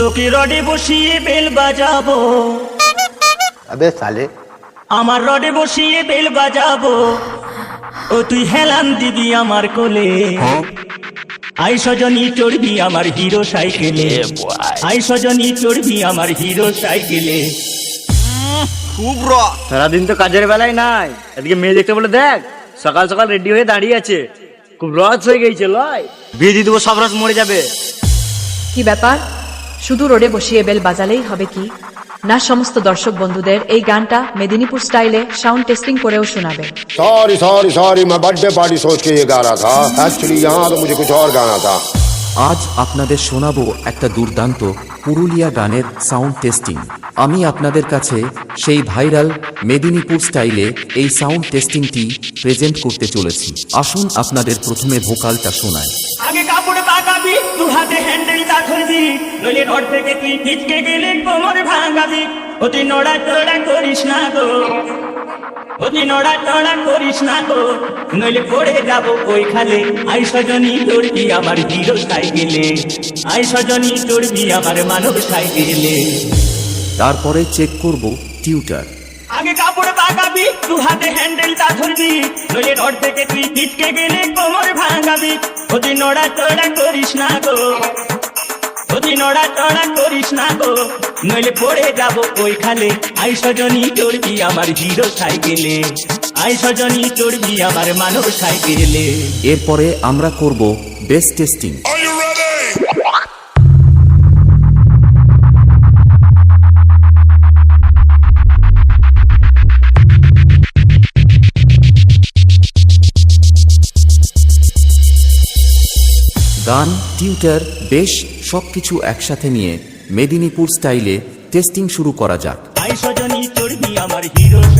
তোকে রডে বসিয়ে বেল বাজাবো। আবে আমার রডে বসিয়ে বেল বাজাবো। ও তুই হেলান দিবি আমার কোলে। হ্যাঁ। আই সজনী চড়বি আমার হিরো সাইকেলে। আই সজনী চড়বি আমার হিরো সাইকেলে। খুব র। সারাদিন তো কাজের বেলায় নাই। এদিকে মেয়ে দেখতে বলে দেখ সকাল সকাল রেডি হয়ে দাঁড়িয়ে আছে। খুব রস হয়ে গেছে লয়। বিয়ে দিয়ে দেবো সব রস মরে যাবে। কি ব্যাপার? শুধু রোডে বসিয়ে বেল বাজালেই হবে কি না সমস্ত দর্শক বন্ধুদের এই গানটা মেদিনীপুর স্টাইলে সাউন্ড টেস্টিং করেও শোনাবে सॉरी सॉरी सॉरी मैं बर्थडे पार्टी सोच के ये गा रहा था एक्चुअली यहाँ तो मुझे कुछ और गाना था আজ আপনাদের শোনাবো একটা দুর্দান্ত পুরুলিয়া গানের সাউন্ড টেস্টিং আমি আপনাদের কাছে সেই ভাইরাল মেদিনীপুর স্টাইলে এই সাউন্ড টেস্টিংটি প্রেজেন্ট করতে চলেছি আসুন আপনাদের প্রথমে ভোকালটা শোনায় দু হাতে হ্যান্ডেলটা ধরবি নইলে রড থেকে তুই পিচকে গেলে কোমর ভাঙাবি। অতি নড়া চড়া করিস না গো। অতি নড়া চড়া করিস না গো। নইলে পড়ে যাব ওই খালে আই সজনী চড়বি আমার হিরো সাইকেলে। আই সজনী আমার মানব সাইকেলে। তারপরে চেক করব টিউটার। আগে কাপড় পাকাবি দু হাতে হ্যান্ডেলটা ধরবি। নইলে রড থেকে তুই পিচকে গেলে কোমর ভাঙাবি। অতি নড়া চড়া করিস না গো। ওদি নড়া চড়া করিস না গো। নইলে পড়ে যাব ওই খালে আই সজনী চড়বি আমার হিরো সাইকেলে। আই সজনী চড়বি আমার মানব সাইকেলে। এরপরে আমরা করব বেস্ট টেস্টিং গান টিউটার বেশ সবকিছু একসাথে নিয়ে মেদিনীপুর স্টাইলে টেস্টিং শুরু করা যাক। আমার হিরো